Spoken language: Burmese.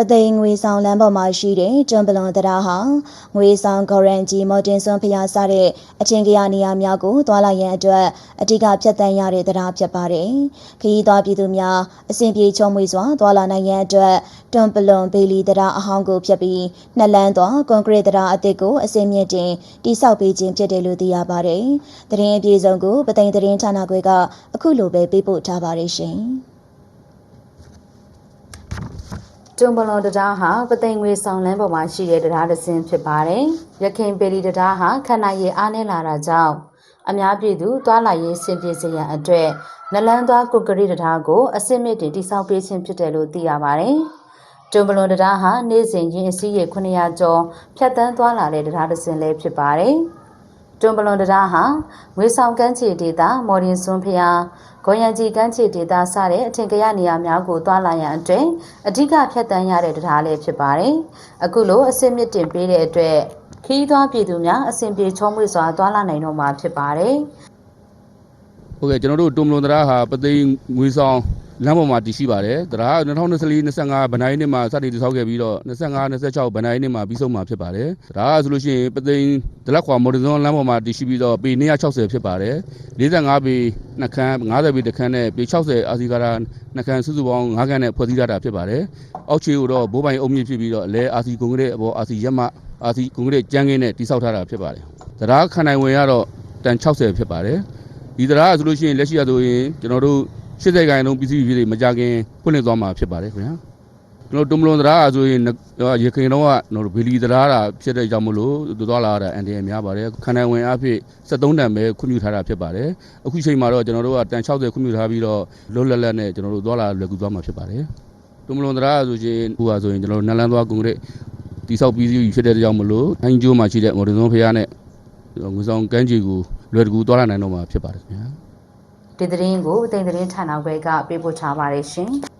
ပသိမ်ငွေဆောင်လမ်းပေါ်မှာရှိတဲ့ကျွန်းပလွန်တရားဟာငွေဆောင်ဂေါ်ရန်ဂျီမော်တင်ဆွန်ဖျားစားတဲ့အချင်းကရနေရာများကိုတွာလာရန်အတွက်အဓိကဖြတ်တန်းရတဲ့တရားဖြစ်ပါတယ်။ခရီးသွားပြည်သူများအစဉ်ပြေချုံမွေစွာတွာလာနိုင်ရန်အတွက်တွန်းပလွန်ဘေလီတရားအဟောင်းကိုဖြတ်ပြီးနှစ်လမ်းသောကွန်ကရစ်တရားအသစ်ကိုအစင်မြင့်တင်တိစောက်ပေးခြင်းဖြစ်တယ်လို့သိရပါတယ်။သတင်းအပြည့်စုံကိုပသိမ်သတင်းဌာနခွဲကအခုလိုပဲပေးပို့ထားပါတယ်ရှင်။ ကျွန်းပလွန်တရားဟာပသိမ်ငွေဆောင်လမ်းပေါ်မှာရှိတဲ့တရားတစ်စင်းဖြစ်ပါတယ်။ရခိုင်ပေလီတရားဟာခန္ဓာရည်အားနည်းလာတာကြောင့်အများပြည်သူသွားလာရေးဆင်ပြေစေရန်အတွက်နလန်းသွားကွန်ကရစ်တရားကိုအစစ်မြစ်တင်တိစောက်ပေးခြင်းဖြစ်တယ်လို့သိရပါတယ်။ကျွန်းပလွန်တရားဟာနေ့စဉ်ရင်းအစည်းရေ900ကျော်ဖြတ်တန်းသွားလာတဲ့တရားတစ်စင်းလည်းဖြစ်ပါတယ်။ တွန်ပလွန်တရားဟာငွေဆောင်ကမ်းခြေဒေသမော်ဒင်စွန်းဖျားဂေါ်ရန်ကြီးကမ်းခြေဒေသစတဲ့အထင်ကရနေရာများကိုတွာလာရန်အတွက်အဓိကဖြတ်တန်းရတဲ့တရားလေးဖြစ်ပါတယ်။အခုလိုအစစ်မြစ်တင်ပေးတဲ့အတွက်ခီးသွွားပြည်သူများအစဉ်ပြေချုံးမွေစွာတွာလာနိုင်တော့မှာဖြစ်ပါတယ်။ဟုတ်ကဲ့ကျွန်တော်တို့တုံမလွန်တရားဟာပသိမ်ငွေဆောင် လမ်းပေါ်မှာတည်ရှိပါတယ်တရား2024 25ဗန်နိုင်းနှစ်မှာစတင်တည်ဆောက်ခဲ့ပြီးတော့25 26ဗန်နိုင်းနှစ်မှာပြီးဆုံးမှာဖြစ်ပါတယ်ဒါကဆိုလို့ရှိရင်ပသိမ်ဒလက်ခွာမော်ဒဇွန်လမ်းပေါ်မှာတည်ရှိပြီးတော့ပေ260ဖြစ်ပါတယ်45ပေနှစ်ခန်း50ပေတစ်ခန်းနဲ့ပေ60အာစီကာရာနှစ်ခန်းစုစုပေါင်း5ခန်းနဲ့ဖွဲ့စည်းထားတာဖြစ်ပါတယ်အောက်ခြေကိုတော့ဘိုးပိုင်အုံမြင့်ဖြစ်ပြီးတော့လဲအာစီကွန်ကရစ်အပေါ်အာစီရက်မအာစီကွန်ကရစ်ကြမ်းကင်းနဲ့တည်ဆောက်ထားတာဖြစ်ပါတယ်တရားခန္ဓာဝင်ကတော့တန်60ဖြစ်ပါတယ်ဒီတရားဆိုလို့ရှိရင်လက်ရှိရဆိုရင်ကျွန်တော်တို့ 80ခိုင်လုံးပြည်စည်းပြည်တွေမကြခင်ဖွင့်လှစ်သွားမှာဖြစ်ပါတယ်ခင်ဗျာကျွန်တော်တုံမလွန်တရားဆိုရင်ရခင်တော့ကကျွန်တော်တို့ဘီလီတရားတာဖြစ်တဲ့ကြောင့်မလို့သွားလာရတာအန်တီအများပါတယ်ခန္ဓာဝင်အဖြစ်73တန်ပဲခွင့်ပြုထားတာဖြစ်ပါတယ်အခုချိန်မှာတော့ကျွန်တော်တို့ကတန်60ခွင့်ပြုထားပြီးတော့လွတ်လပ်လပ်နဲ့ကျွန်တော်တို့သွားလာလွယ်ကူသွားမှာဖြစ်ပါတယ်တုံမလွန်တရားဆိုရင်ဟိုဟာဆိုရင်ကျွန်တော်တို့နလန်းသွားကုန်တဲ့တိဆောက်ပြီးစီးဖြစ်တဲ့ကြောင့်မလို့အင်းကျိုးမှာရှိတဲ့မော်ဒဇွန်ဖရားနဲ့ငွေဆောင်ကမ်းခြေကိုလွယ်ကူသွားလာနိုင်တော့မှာဖြစ်ပါတယ်ခင်ဗျာ ဒီသတင်းကိုအသိသတင်းဌာနခွဲကပေးပို့ထားပါတယ်ရှင်။